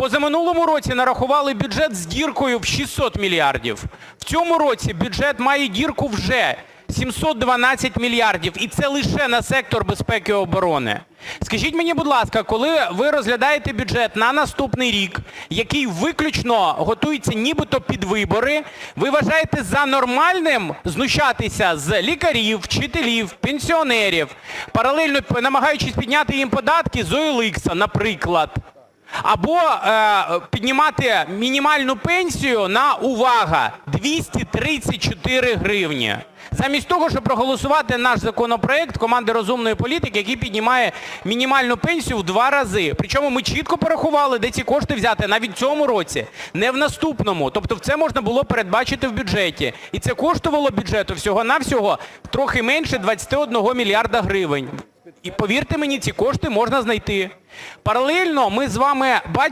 позаминулому році нарахували бюджет з діркою в 600 мільярдів. В цьому році бюджет має дірку вже 712 мільярдів, і це лише на сектор безпеки і оборони. Скажіть мені, будь ласка, коли ви розглядаєте бюджет на наступний рік, який виключно готується нібито під вибори, ви вважаєте за нормальним знущатися з лікарів, вчителів, пенсіонерів, паралельно намагаючись підняти їм податки з OLX, наприклад, або е, піднімати мінімальну пенсію на, увага, 234 гривні. Замість того, щоб проголосувати наш законопроект команди розумної політики, який піднімає мінімальну пенсію в два рази. Причому ми чітко порахували, де ці кошти взяти навіть в цьому році, не в наступному. Тобто це можна було передбачити в бюджеті. І це коштувало бюджету всього-навсього трохи менше 21 мільярда гривень. І повірте мені, ці кошти можна знайти. Паралельно ми з вами бачимо,